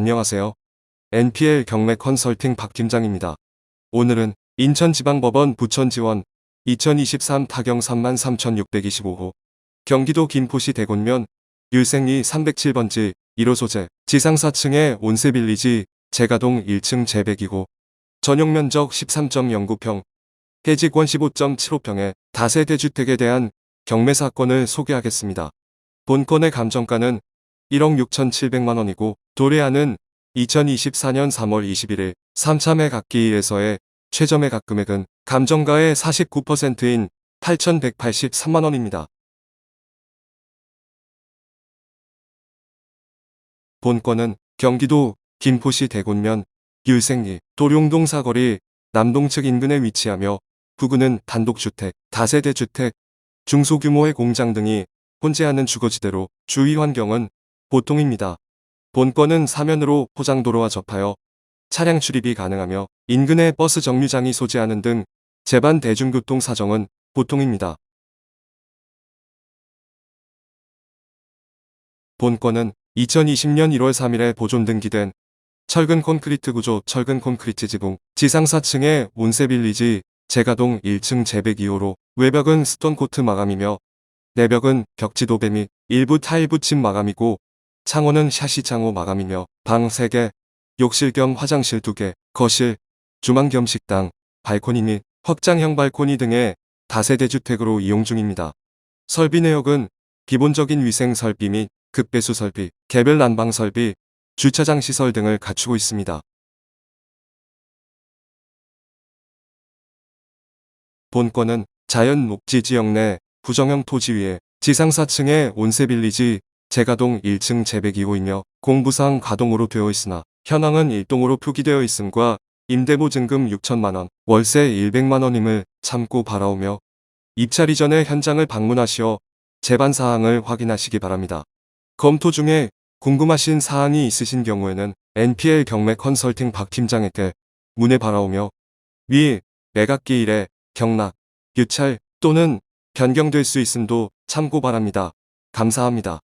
안녕하세요. NPL 경매 컨설팅 박 팀장입니다. 오늘은 인천지방법원 부천지원 2023 타경 33,625호 경기도 김포시 대곤면 율생리 307번지 1호 소재 지상 4층의 온세빌리지 제가동 1층 제102호 전용 면적 13.09평 해직원 15.75평의 다세대 주택에 대한 경매 사건을 소개하겠습니다. 본건의 감정가는 1억 6,700만 원이고 도래하는 2024년 3월 21일 3차 매각기일에서의 최저 매각 금액은 감정가의 49%인 8,183만 원입니다. 본건은 경기도 김포시 대곤면 율생리 도룡동 사거리 남동측 인근에 위치하며 부근은 단독주택, 다세대 주택, 중소규모의 공장 등이 혼재하는 주거지대로 주위 환경은 보통입니다. 본건은 사면으로 포장도로와 접하여 차량 출입이 가능하며 인근에 버스 정류장이 소재하는 등 제반 대중교통 사정은 보통입니다. 본건은 2020년 1월 3일에 보존 등기된 철근 콘크리트 구조 철근 콘크리트 지붕 지상 4층의 온세빌리지 제가동 1층 제102호로 외벽은 스톤 코트 마감이며 내벽은 벽지 도배 및 일부 타일 붙임 마감이고 창호는 샤시 창호 마감이며 방 3개, 욕실 겸 화장실 2개, 거실, 주방 겸 식당, 발코니 및 확장형 발코니 등의 다세대 주택으로 이용 중입니다. 설비 내역은 기본적인 위생 설비 및 급배수 설비, 개별 난방 설비, 주차장 시설 등을 갖추고 있습니다. 본건은 자연 녹지 지역 내 부정형 토지 위에 지상 4층의 온세빌리지 제가동 1층 제102호이며 공부상 가동으로 되어 있으나 현황은 일동으로 표기되어 있음과 임대보 증금 6천만원, 월세 100만원임을 참고 바라오며 입찰 이전에 현장을 방문하시어 재반 사항을 확인하시기 바랍니다. 검토 중에 궁금하신 사항이 있으신 경우에는 NPL 경매 컨설팅 박 팀장에게 문의 바라오며 위 매각기 일에 경락, 유찰 또는 변경될 수 있음도 참고 바랍니다. 감사합니다.